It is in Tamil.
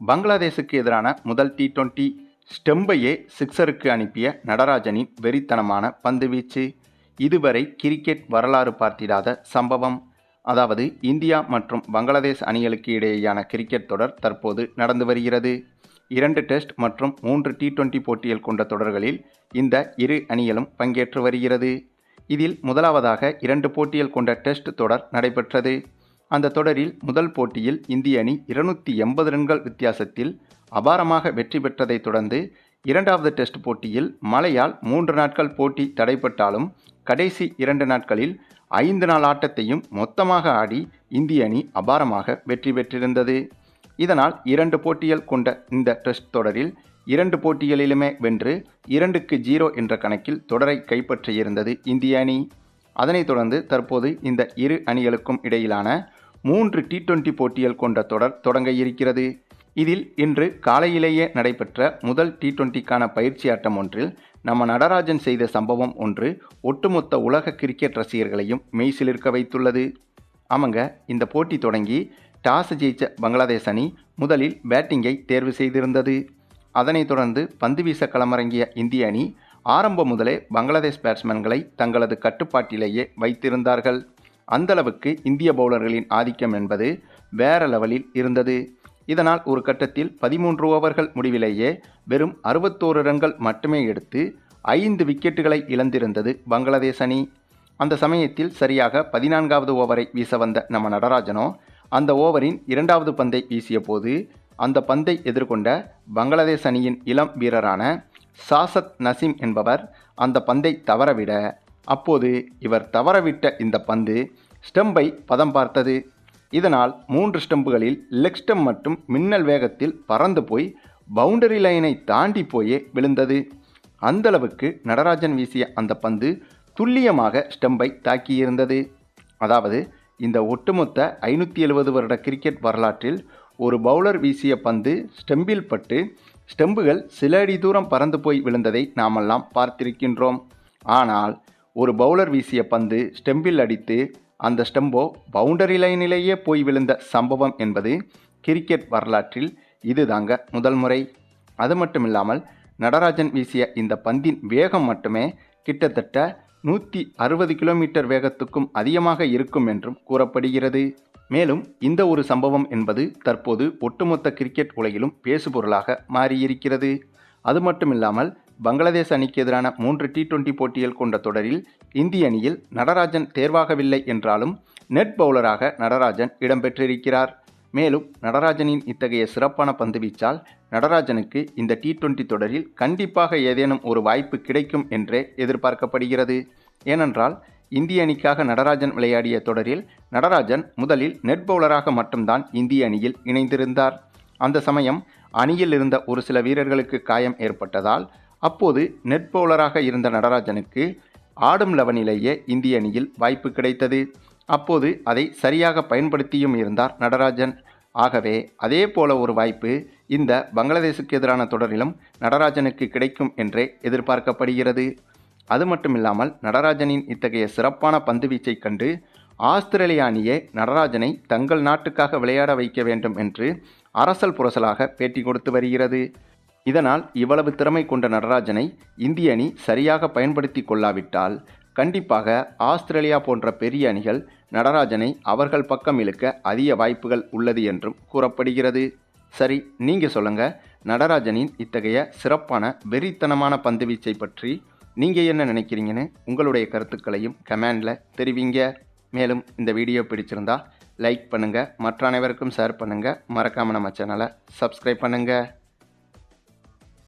பங்களாதேஷுக்கு எதிரான முதல் டி டுவெண்ட்டி ஸ்டெம்பையே சிக்ஸருக்கு அனுப்பிய நடராஜனின் வெறித்தனமான பந்துவீச்சு இதுவரை கிரிக்கெட் வரலாறு பார்த்திடாத சம்பவம். அதாவது இந்தியா மற்றும் பங்களாதேஷ் அணிகளுக்கு இடையேயான கிரிக்கெட் தொடர் தற்போது நடந்து வருகிறது. இரண்டு டெஸ்ட் மற்றும் மூன்று டி டுவெண்ட்டி போட்டிகள் கொண்ட தொடர்களில் இந்த இரு அணிகளும் பங்கேற்று வருகிறது. இதில் முதலாவதாக இரண்டு போட்டிகள் கொண்ட டெஸ்ட் தொடர் நடைபெற்றது. அந்த தொடரில் முதல் போட்டியில் இந்திய அணி இருநூற்றி எண்பது ரன்கள் வித்தியாசத்தில் அபாரமாக வெற்றி பெற்றதைத் தொடர்ந்து இரண்டாவது டெஸ்ட் போட்டியில் மழையால் மூன்று நாட்கள் போட்டி தடைப்பட்டாலும் கடைசி இரண்டு நாட்களில் ஐந்து நாள் ஆட்டத்தையும் மொத்தமாக ஆடி இந்திய அணி அபாரமாக வெற்றி பெற்றிருந்தது. இதனால் இரண்டு போட்டிகள் கொண்ட இந்த டெஸ்ட் தொடரில் இரண்டு போட்டிகளிலுமே வென்று இரண்டுக்கு ஜீரோ என்ற கணக்கில் தொடரை கைப்பற்றியிருந்தது இந்திய அணி. அதனைத் தொடர்ந்து தற்போது இந்த இரு அணிகளுக்கும் இடையிலான மூன்று டி டுவெண்டி போட்டிகள் கொண்ட தொடர் தொடங்க இருக்கிறது. இதில் இன்று காலையிலேயே நடைபெற்ற முதல் டி டுவெண்ட்டிக்கான பயிற்சி ஆட்டம் ஒன்றில் நம்ம நடராஜன் செய்த சம்பவம் ஒன்று ஒட்டுமொத்த உலக கிரிக்கெட் ரசிகர்களையும் மெய்சிலிருக்க வைத்துள்ளது. ஆமாங்க இந்த போட்டி தொடங்கி டாஸ் ஜெயிச்ச பங்களாதேஷ் அணி முதலில் பேட்டிங்கை தேர்வு செய்திருந்தது. அதனைத் தொடர்ந்து பந்து வீச களமிறங்கிய இந்திய அணி ஆரம்பம் முதலே பங்களாதேஷ் பேட்ஸ்மேன்களை தங்களது கட்டுப்பாட்டிலேயே வைத்திருந்தார்கள். அந்தளவுக்கு இந்திய பவுலர்களின் ஆதிக்கம் என்பது வேற லெவலில் இருந்தது. இதனால் ஒரு கட்டத்தில் பதிமூன்று ஓவர்கள் முடிவிலேயே வெறும் அறுபத்தோரு ரன்கள் மட்டுமே எடுத்து ஐந்து விக்கெட்டுகளை இழந்திருந்தது பங்களாதேஷ் அணி. அந்த சமயத்தில் சரியாக பதினான்காவது ஓவரை வீச வந்த நம்ம நடராஜனோ அந்த ஓவரின் இரண்டாவது பந்தை வீசிய போது அந்த பந்தை எதிர்கொண்ட பங்களாதேஷ் அணியின் இளம் வீரரான சாசத் நசீம் என்பவர் அந்த பந்தை தவறவிட அப்போது இவர் தவறவிட்ட இந்த பந்து ஸ்டெம்பை பதம் பார்த்தது. இதனால் மூன்று ஸ்டம்புகளில் லெக் ஸ்டெம் மட்டும் மின்னல் வேகத்தில் பறந்து போய் பவுண்டரி லைனை தாண்டி போயே விழுந்தது. அந்தளவுக்கு நடராஜன் வீசிய அந்த பந்து துல்லியமாக ஸ்டெம்பை தாக்கியிருந்தது. அதாவது இந்த ஒட்டுமொத்த ஐநூற்றி எழுபது வருட கிரிக்கெட் வரலாற்றில் ஒரு பவுலர் வீசிய பந்து ஸ்டெம்பில் பட்டு ஸ்டெம்புகள் சில அடி தூரம் பறந்து போய் விழுந்ததை நாமெல்லாம் பார்த்திருக்கின்றோம். ஆனால் ஒரு பவுலர் வீசிய பந்து ஸ்டெம்பில் அடித்து அந்த ஸ்டெம்போ பவுண்டரி லைனிலேயே போய் விழுந்த சம்பவம் என்பது கிரிக்கெட் வரலாற்றில் இதுதாங்க முதல் முறை. அது மட்டும் இல்லாமல் நடராஜன் வீசிய இந்த பந்தின் வேகம் மட்டுமே கிட்டத்தட்ட நூற்றி அறுபது கிலோமீட்டர் வேகத்துக்கும் அதிகமாக இருக்கும் என்றும் கூறப்படுகிறது. மேலும் இந்த ஒரு சம்பவம் என்பது தற்போது ஒட்டுமொத்த கிரிக்கெட் உலகிலும் பேசுபொருளாக மாறியிருக்கிறது. அது மட்டும் இல்லாமல் பங்களாதேஷ் அணிக்கு எதிரான மூன்று டி டுவெண்டி போட்டிகள் கொண்ட தொடரில் இந்திய அணியில் நடராஜன் தேர்வாகவில்லை என்றாலும் நெட் பவுலராக நடராஜன் இடம்பெற்றிருக்கிறார். மேலும் நடராஜனின் இத்தகைய சிறப்பான பந்துவீச்சால் நடராஜனுக்கு இந்த டி டுவெண்டி தொடரில் கண்டிப்பாக ஏதேனும் ஒரு வாய்ப்பு கிடைக்கும் என்றே எதிர்பார்க்கப்படுகிறது. ஏனென்றால் இந்திய அணிக்காக நடராஜன் விளையாடிய தொடரில் நடராஜன் முதலில் நெட் பவுலராக மட்டும்தான் இந்திய அணியில் இணைந்திருந்தார். அந்த சமயம் அணியில் இருந்த ஒரு சில வீரர்களுக்கு காயம் ஏற்பட்டதால் அப்போது நெட் பவுலராக இருந்த நடராஜனுக்கு ஆடும் லெவனிலேயே இந்திய அணியில் வாய்ப்பு கிடைத்தது. அப்போது அதை சரியாக பயன்படுத்தியும் இருந்தார் நடராஜன். ஆகவே அதே போல ஒரு வாய்ப்பு இந்த பங்களாதேசுக்கு எதிரான தொடரிலும் நடராஜனுக்கு கிடைக்கும் என்றே எதிர்பார்க்கப்படுகிறது. அது மட்டுமில்லாமல் நடராஜனின் இத்தகைய சிறப்பான பந்துவீச்சை கண்டு ஆஸ்திரேலிய அணியே நடராஜனை தங்கள் நாட்டுக்காக விளையாட வைக்க வேண்டும் என்று அரசல் புரசலாக பேட்டி கொடுத்து வருகிறது. இதனால் இவ்வளவு திறமை கொண்ட நடராஜனை இந்திய அணி சரியாக பயன்படுத்தி கொள்ளாவிட்டால் கண்டிப்பாக ஆஸ்திரேலியா போன்ற பெரிய அணிகள் நடராஜனை அவர்கள் பக்கம் இழுக்க அதிக வாய்ப்புகள் உள்ளது என்றும் கூறப்படுகிறது. சரி நீங்கள் சொல்லுங்கள் நடராஜனின் இத்தகைய சிறப்பான வெறித்தனமான பந்துவீச்சை பற்றி நீங்கள் என்ன நினைக்கிறீங்கன்னு உங்களுடைய கருத்துக்களையும் கமெண்டில் தெரிவிங்க. மேலும் இந்த வீடியோ பிடிச்சிருந்தா லைக் பண்ணுங்கள் மற்ற அனைவருக்கும் ஷேர் பண்ணுங்கள் மறக்காமல் நம்ம சேனலை சப்ஸ்கிரைப் பண்ணுங்கள்